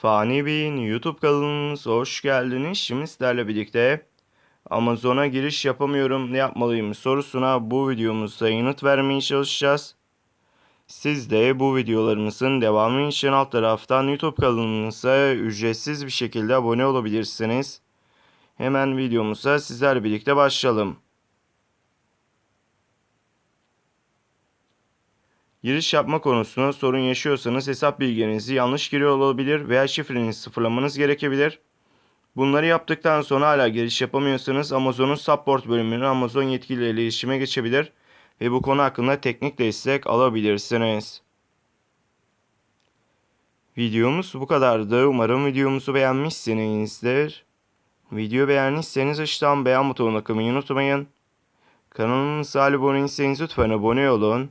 Fani Bey'in YouTube kanalımıza hoş geldiniz. Şimdi sizlerle birlikte Amazon'a giriş yapamıyorum ne yapmalıyım sorusuna bu videomuzda yanıt vermeye çalışacağız. Siz de bu videolarımızın devamı için alt taraftan YouTube kanalımıza ücretsiz bir şekilde abone olabilirsiniz. Hemen videomuza sizler birlikte başlayalım. Giriş yapma konusunda sorun yaşıyorsanız hesap bilgilerinizi yanlış giriyor olabilir veya şifrenizi sıfırlamanız gerekebilir. Bunları yaptıktan sonra hala giriş yapamıyorsanız Amazon'un support bölümüne Amazon yetkiliyle iletişime geçebilir ve bu konu hakkında teknik destek alabilirsiniz. Videomuz bu kadardı. Umarım videomuzu beğenmişsinizdir. Video beğendiyseniz aşağıdan beğen butonuna kılmayı unutmayın. Kanalımıza abone değilseniz lütfen abone olun.